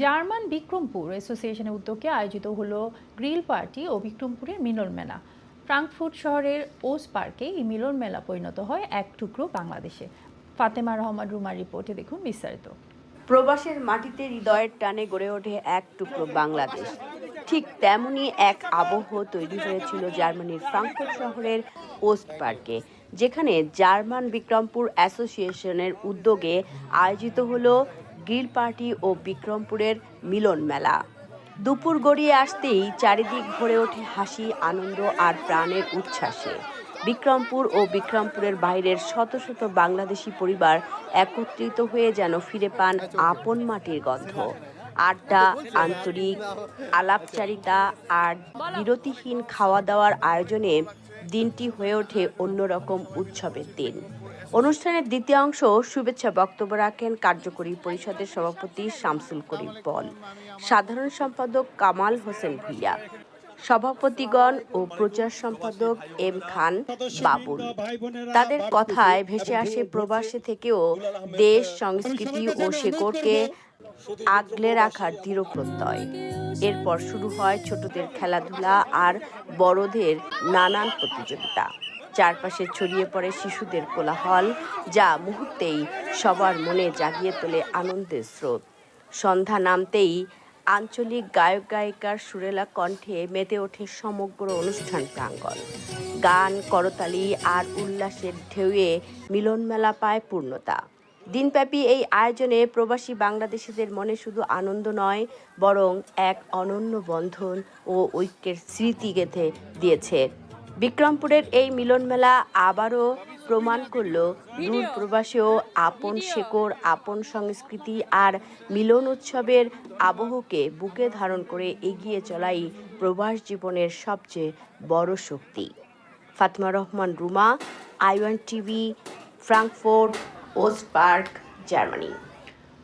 German Bikrampur অ্যাসোসিয়েশনের উদ্যোগে আয়োজিত হলো গ্রিল পার্টি ও বিক্রমপুরের মিলন মেলা। ফ্রাঙ্কফুর্ট শহরের ওস পার্কে এই মিলন মেলা পরিণত হয় এক টুকরো বাংলাদেশে। ফাতেমা রহমান রুমার রিপোর্টে দেখুন বিস্তারিত। প্রবাসের মাটিতে হৃদয়ের টানে গড়ে ওঠে এক টুকরো বাংলাদেশ। ঠিক তেমনই এক আবহ তৈরি হয়েছিল জার্মানির ফ্রাঙ্কফুর্ট শহরের ওস্ট পার্কে, যেখানে জার্মান বিক্রমপুর অ্যাসোসিয়েশনের উদ্যোগে আয়োজিত হলো গ্রিল পার্টি ও বিক্রমপুরের মিলন মেলা। দুপুর গড়িয়ে আসতেই চারিদিক ভরে ওঠে হাসি, আনন্দ আর প্রাণের উচ্ছ্বাসে। বিক্রমপুর ও বিক্রমপুরের বাইরের শত শত বাংলাদেশি পরিবার একত্রিত হয়ে যেন ফিরে পান আপন মাটির গন্ধ। আড্ডা, আন্তরিক আলাপচারিতা আর বিরতিহীন খাওয়া দাওয়ার আয়োজনে দিনটি হয়ে ওঠে অন্যরকম উৎসবের দিন। অনুষ্ঠানের দ্বিতীয় অংশ শুভেচ্ছা বক্তব্য রাখেন কার্যকরী পরিষদের সভাপতি শামসুল করিম বল সাধারণ সম্পাদক কামাল হোসেন ভুইয়া। সভাপতিগণ ও প্রচার সম্পাদক এম খান বাবুল। তাদের কথায় ভেসে আসে প্রবাসে থেকেও দেশ, সংস্কৃতি ও শেকড়কে আগলে রাখার দৃঢ় প্রত্যয়। এরপর শুরু হয় ছোটদের খেলাধুলা আর বড়দের নানান প্রতিযোগিতা। চারপাশে ছড়িয়ে পড়ে শিশুদের কোলাহল, যা মুহূর্তেই সবার মনে জাগিয়ে তোলে আনন্দের স্রোত। সন্ধ্যা নামতেই আঞ্চলিক গায়ক গায়িকার সুরেলা কণ্ঠে মেতে ওঠে সমগ্র অনুষ্ঠান প্রাঙ্গণ। গান, করতালি আর উল্লাসের ঢেউয়ে মিলনমেলা পায় পূর্ণতা। দিনব্যাপী এই আয়োজনে প্রবাসী বাংলাদেশিদের মনে শুধু আনন্দ নয়, বরং এক অনন্য বন্ধন ও ঐক্যের স্মৃতি গেঁথে দিয়েছে। বিক্রমপুরের এই মিলনমেলা আবারও প্রমাণ করল দূর প্রবাসেও আপন শেকর আপন সংস্কৃতি আর মিলন উৎসবের আবহকে বুকে ধারণ করে এগিয়ে চলাই প্রবাস জীবনের সবচেয়ে বড় শক্তি। Fatma Rahman Ruma I one TV Frankfurt Ost park Germany.